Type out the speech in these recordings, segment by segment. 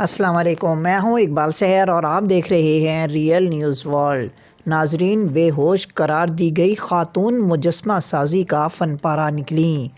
अस्सलाम वालेकुम मैं हूँ इकबाल शहर और आप देख रहे हैं रियल न्यूज़ वर्ल्ड। नाजरीन, बेहोश करार दी गई खातून मुजस्मा साजी का फन पारा निकली।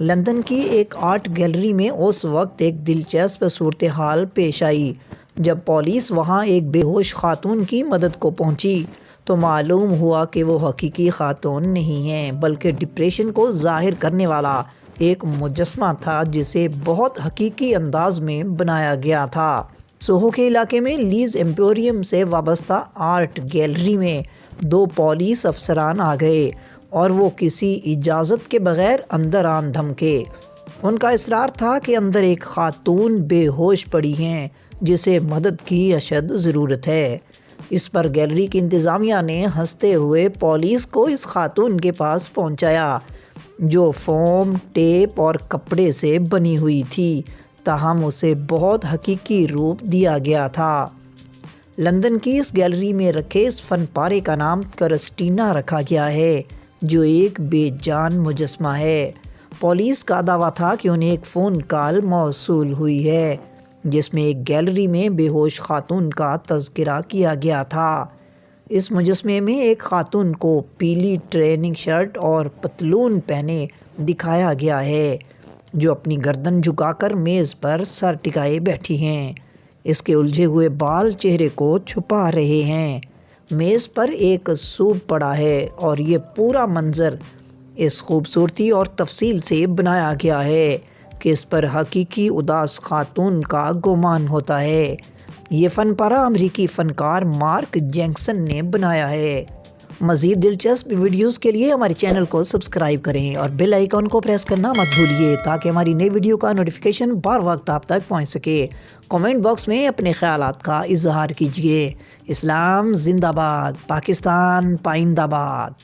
लंदन की एक आर्ट गैलरी में उस वक्त एक दिलचस्प सूरत हाल पेश आई, जब पुलिस वहाँ एक बेहोश खातून की मदद को पहुँची। तो मालूम हुआ कि वो हकीकी खातून नहीं हैं, बल्कि डिप्रेशन को ज़ाहिर करने वाला। एक मुजस्मा था जिसे बहुत हकीकी अंदाज में बनाया गया था। सोहो के इलाके में लीज एम्पोरियम से वाबस्ता आर्ट गैलरी में दो पुलिस अफसरान आ गए और वो किसी इजाज़त के बगैर अंदर आन धमके। उनका इसरार था कि अंदर एक खातून बेहोश पड़ी हैं, जिसे मदद की अशद ज़रूरत है। इस पर गैलरी की इंतज़ामिया ने हँसते हुए पुलिस को इस खातून के पास पहुँचाया। जो फोम, टेप और कपड़े से बनी हुई थी। ताहम उसे बहुत हकीकी रूप दिया गया था। लंदन की इस गैलरी में रखे इस फन पारे का नाम करस्टीना रखा गया है, जो एक बेजान मुजस्मा है। पुलिस का दावा था कि उन्हें एक फ़ोन कॉल मौसू हुई है, जिसमें एक गैलरी में बेहोश खातून का तस्करा किया गया था। इस मुजस्मे में एक खातून को पीली ट्रेनिंग शर्ट और पतलून पहने दिखाया गया है, जो अपनी गर्दन झुकाकर मेज़ पर सर टिकाए बैठी हैं। इसके उलझे हुए बाल चेहरे को छुपा रहे हैं। मेज़ पर एक सूप पड़ा है और ये पूरा मंज़र इस खूबसूरती और तफसील से बनाया गया है कि इस पर हकीकी उदास खातून का गुमान होता है। ये फ़न पारा अमरीकी फ़नकार मार्क जैंक्सन ने बनाया है। मज़ीद दिलचस्प वीडियोस के लिए हमारे चैनल को सब्सक्राइब करें और बेल आइकॉन को प्रेस करना मत भूलिए ताकि हमारी नई वीडियो का नोटिफिकेशन बार वक्त आप तक पहुँच सके। कमेंट बॉक्स में अपने ख्याल का इजहार कीजिए। इस्लाम जिंदाबाद, पाकिस्तान पाइंदाबाद।